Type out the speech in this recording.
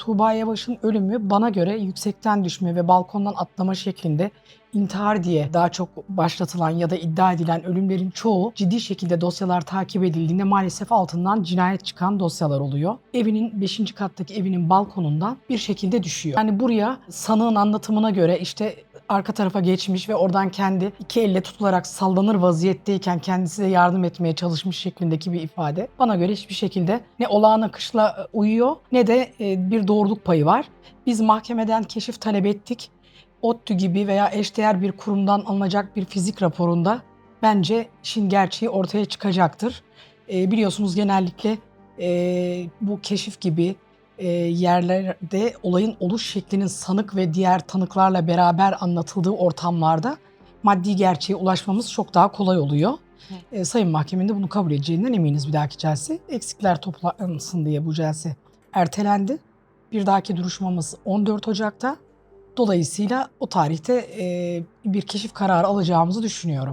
Tuğba Yavaş'ın ölümü bana göre yüksekten düşme ve balkondan atlama şeklinde intihar diye daha çok başlatılan ya da iddia edilen ölümlerin çoğu ciddi şekilde dosyalar takip edildiğinde maalesef altından cinayet çıkan dosyalar oluyor. Evinin 5. kattaki evinin balkonundan bir şekilde düşüyor. Yani buraya sanığın anlatımına göre işte arka tarafa geçmiş ve oradan kendi iki elle tutularak sallanır vaziyetteyken kendisi de yardım etmeye çalışmış şeklindeki bir ifade. Bana göre hiçbir şekilde ne olağan akışla e, uyuyor ne de e, bir doğruluk payı var. Biz mahkemeden keşif talep ettik. ODTÜ gibi veya eşdeğer bir kurumdan alınacak bir fizik raporunda bence işin gerçeği ortaya çıkacaktır. E, biliyorsunuz genellikle bu keşif gibi e, yerlerde olayın oluş şeklinin sanık ve diğer tanıklarla beraber anlatıldığı ortamlarda maddi gerçeğe ulaşmamız çok daha kolay oluyor. E, Sayın Mahkemenin de bunu kabul edeceğinden eminiz bir dahaki celse. Eksikler toplansın diye bu celse ertelendi. Bir dahaki duruşmamız 14 Ocak'ta. Dolayısıyla o tarihte e, bir keşif kararı alacağımızı düşünüyorum.